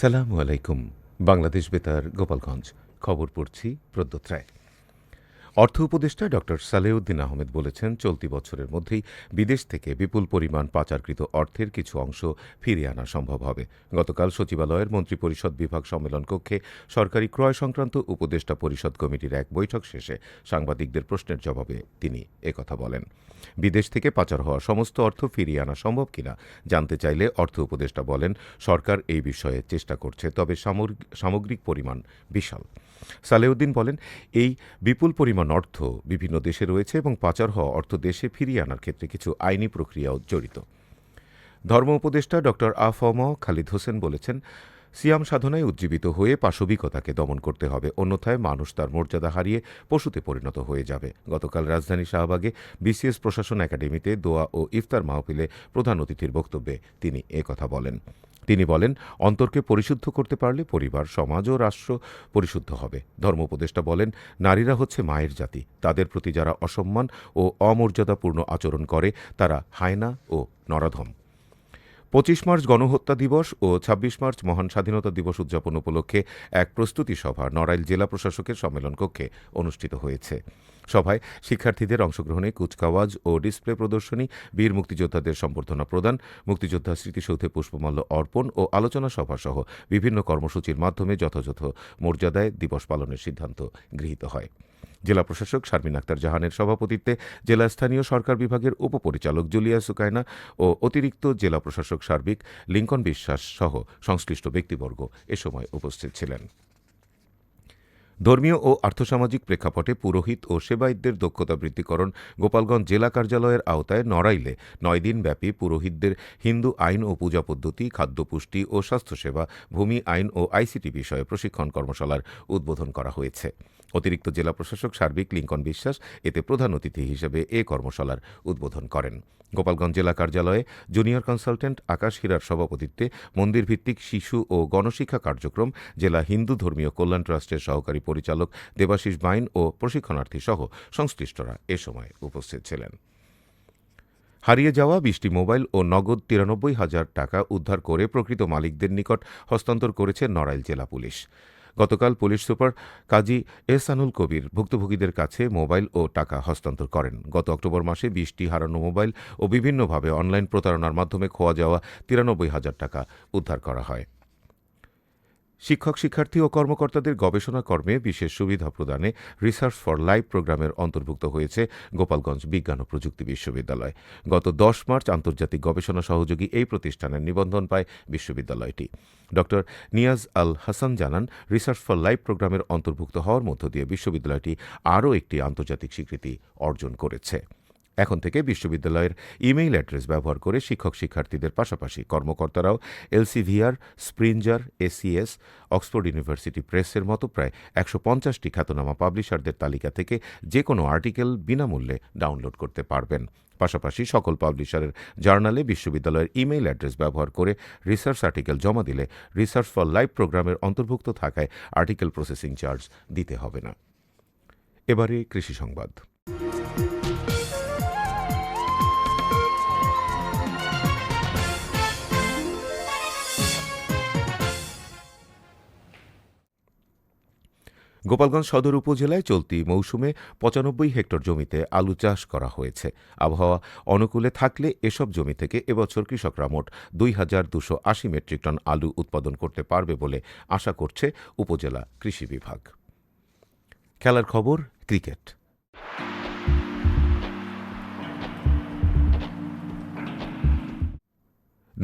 আসসালামু আলাইকুম বাংলাদেশ বেতার গোপালগঞ্জ। খবর পড়ছি প্রদ্যোত রায় অর্থ উপদেষ্টা ড. সালেউদ্দিন আহমেদ বলেছেন, চলতি বছরের মধ্যেই বিদেশ থেকে বিপুল পরিমাণ পাচারকৃত অর্থের কিছু অংশ ফিরিয়ে আনা সম্ভব হবে। গতকাল সচিবালয়ের মন্ত্রিপরিষদ বিভাগ সম্মেলন কক্ষে সরকারি ক্রয় সংক্রান্ত উপদেষ্টা পরিষদ কমিটির এক বৈঠক শেষে সাংবাদিকদের প্রশ্নের জবাবে তিনি একথা বলেন। বিদেশ থেকে পাচার হওয়া সমস্ত অর্থ ফিরিয়ে আনা সম্ভব কিনা জানতে চাইলে অর্থ উপদেষ্টা বলেন, সরকার এই বিষয়ে চেষ্টা করছে, তবে সামগ্রিক- সামগ্রিক পরিমাণ বিশাল। সালেউদ্দিন বলেন, এই বিপুল পরিমাণ অর্থ বিভিন্ন দেশে রয়েছে এবং পাচার হওয়া অর্থ দেশে ফিরিয়ে আনার ক্ষেত্রে কিছু আইনি প্রক্রিয়াও জড়িত। ধর্ম উপদেষ্টা ড আফম খালিদ হোসেন বলেছেন সিয়াম সাধনায় উজ্জীবিত হয়ে পাশবিকতাকে দমন করতে হবে। অন্যথায় মানুষ তার মর্যাদা হারিয়ে পশুতে পরিণত হয়ে যাবে। গতকাল রাজধানী শাহবাগে বিসিএস প্রশাসন একাডেমিতে দোয়া ও ইফতার মাহফিলে প্রধান অতিথির বক্তব্যে তিনি একথা বলেন। তিনি বলেন, অন্তরকে পরিশুদ্ধ করতে পারলে পরিবার, সমাজ ও রাষ্ট্র পরিশুদ্ধ হবে। ধর্ম উপদেষ্টা বলেন, নারীরা হচ্ছে মায়ের জাতি। তাদের প্রতি যারা অসম্মান ও অমর্যাদাপূর্ণ আচরণ করে, তারা হায়না ও নরাধম। পঁচিশ মার্চ গণহত্যা দিবস ও ২৬ মার্চ মহান স্বাধীনতা দিবস উদযাপন উপলক্ষে এক প্রস্তুতি সভা নড়াইল জেলা প্রশাসকের সম্মেলন কক্ষে অনুষ্ঠিত হয়েছে। সভায় শিক্ষার্থীদের অংশগ্রহণে কুচকাওয়াজ ও ডিসপ্লে প্রদর্শনী, বীর মুক্তিযোদ্ধাদের সম্বর্ধনা প্রদান, মুক্তিযোদ্ধা স্মৃতিসৌধে পুষ্পমাল্য অর্পণ ও আলোচনা সভা সহ বিভিন্ন কর্মসূচির মাধ্যমে যথাযথ মর্যাদায় দিবস পালনের সিদ্ধান্ত গৃহীত হয়। জেলা প্রশাসক শারমিন আক্তার জাহানের সভাপতিত্বে জেলা স্থানীয় সরকার বিভাগের উপপরিচালক জুলিয়া সুকায়না ও অতিরিক্ত জেলা প্রশাসক সার্বিক লিঙ্কন বিশ্বাস সহ সংশ্লিষ্ট ব্যক্তিবর্গ এ সময় উপস্থিত ছিলেন। ধর্মীয় ও আর্থসামাজিক প্রেক্ষাপটে পুরোহিত ও সেবায়িতদের দক্ষতা বৃদ্ধিকরণ গোপালগঞ্জ জেলা কার্যালয়ের আওতায় নড়াইলে নয় দিনব্যাপী পুরোহিতদের হিন্দু আইন ও পূজা পদ্ধতি, খাদ্যপুষ্টি ও স্বাস্থ্যসেবা, ভূমি আইন ও আইসিটি বিষয়ে প্রশিক্ষণ কর্মশালার উদ্বোধন করা হয়েছে। অতিরিক্ত জেলা প্রশাসক সার্বিক লিঙ্কন বিশ্বাস এতে প্রধান অতিথি হিসেবে এ কর্মশালার উদ্বোধন করেন। গোপালগঞ্জ জেলা কার্যালয়ে জুনিয়র কনসালটেন্ট আকাশ হীরার সভাপতিত্বে মন্দির ভিত্তিক শিশু ও গণশিক্ষা কার্যক্রম, জেলা হিন্দু ধর্মীয় কল্যাণ ট্রাস্টের সহকারী পরিচালক দেবাশিস বাইন ও প্রশিক্ষণার্থী সহ সংশ্লিষ্টরা এ সময় উপস্থিত ছিলেন। হারিয়ে যাওয়া বিশটি মোবাইল ও নগদ তিরানব্বই হাজার টাকা উদ্ধার করে প্রকৃত মালিকদের নিকট হস্তান্তর করেছে নড়াইল জেলা পুলিশ। গতকাল পুলিশ সুপার কাজী এহসানুল কবির ভুক্তভোগীদের কাছে মোবাইল ও টাকা হস্তান্তর করেন। গত অক্টোবর মাসে বিশটি হারানো মোবাইল ও বিভিন্নভাবে অনলাইন প্রতারণার মাধ্যমে খোয়া যাওয়া তিরানব্বই হাজার টাকা উদ্ধার করা হয়। শিক্ষক, শিক্ষার্থী ও কর্মকর্তাদের গবেষণা কর্মে বিশেষ সুবিধা প্রদানে রিসার্চ ফর লাইফ প্রোগ্রামের অন্তর্ভুক্ত হয়েছে গোপালগঞ্জ বিজ্ঞান ও প্রযুক্তি বিশ্ববিদ্যালয়। গত দশ মার্চ আন্তর্জাতিক গবেষণা সহযোগী এই প্রতিষ্ঠানের নিবন্ধন পায় বিশ্ববিদ্যালয়টি। ড নিয়াজ আল হাসান জানান রিসার্চ ফর লাইফ প্রোগ্রামের অন্তর্ভুক্ত হওয়ার মধ্য দিয়ে বিশ্ববিদ্যালয়টি আরও একটি আন্তর্জাতিক স্বীকৃতি অর্জন করেছে। এখন থেকে বিশ্ববিদ্যালয়ের ইমেইল অ্যাড্রেস ব্যবহার করে শিক্ষক শিক্ষার্থীদের পাশাপাশি কর্মকর্তারাও Elsevier, Springer ACS Oxford University প্রেসের মতো প্রায় একশো পঞ্চাশটি খ্যাতনামা পাবলিশারদের তালিকা থেকে যে কোনো আর্টিকেল বিনামূল্যে ডাউনলোড করতে পারবেন। পাশাপাশি সকল পাবলিশারের জার্নালে বিশ্ববিদ্যালয়ের ইমেইল অ্যাড্রেস ব্যবহার করে রিসার্চ আর্টিকেল জমা দিলে রিসার্চ ফর লাইভ প্রোগ্রামের অন্তর্ভুক্ত থাকায় আর্টিকেল প্রসেসিং চার্জ দিতে হবে না। এবারে কৃষি সংবাদ। গোপালগঞ্জ সদর উপজেলায় চলতি মৌসুমে পঁচানব্বই হেক্টর জমিতে আলু চাষ করা হয়েছে। আবহাওয়া অনুকূলে থাকলে এসব জমি থেকে এবছর কৃষকরা মোট দুই হাজার দুশো আশি মেট্রিক টন আলু উৎপাদন করতে পারবে বলে আশা করছে উপজেলা কৃষি বিভাগ। খেলার খবর, ক্রিকেট।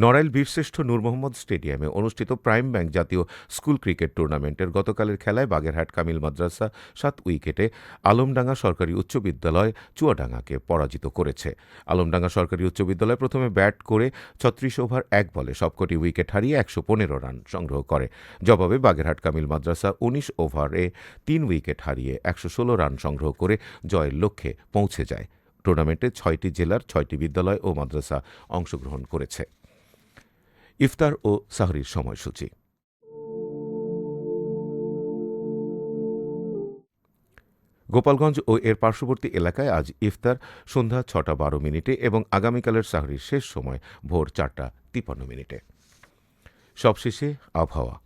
নড়াইল বীরশ্রেষ্ঠ নূর মোহাম্মদ স্টেডিয়ামে অনুষ্ঠিত প্রাইম ব্যাংক জাতীয় স্কুল ক্রিকেট টুর্নামেন্টের গতকালের খেলায় বাগেরহাট কামিল মাদ্রাসা সাত উইকেটে আলমডাঙ্গা সরকারি উচ্চ বিদ্যালয় চুয়াডাঙ্গাকে পরাজিত করেছে। আলমডাঙ্গা সরকারি উচ্চ বিদ্যালয় প্রথমে ব্যাট করে ছত্রিশ ওভার এক বলে সবকটি উইকেট হারিয়ে একশো পনেরো রান সংগ্রহ করে। জবাবে বাগেরহাট কামিল মাদ্রাসা উনিশ ওভারে তিন উইকেট হারিয়ে একশো ষোলো রান সংগ্রহ করে জয়ের লক্ষ্যে পৌঁছে যায়। টুর্নামেন্টে ছয়টি জেলার ছয়টি বিদ্যালয় ও মাদ্রাসা অংশগ্রহণ করেছে। ইফতার ও সাহরির সময়সূচি। গোপালগঞ্জ ও এর পার্শ্ববর্তী এলাকায় আজ ইফতার সন্ধ্যা ছটা বারো মিনিটে এবং আগামীকালের সাহরির শেষ সময় ভোর চারটা তিপ্পান্ন মিনিটে। সবশেষে আবহাওয়া।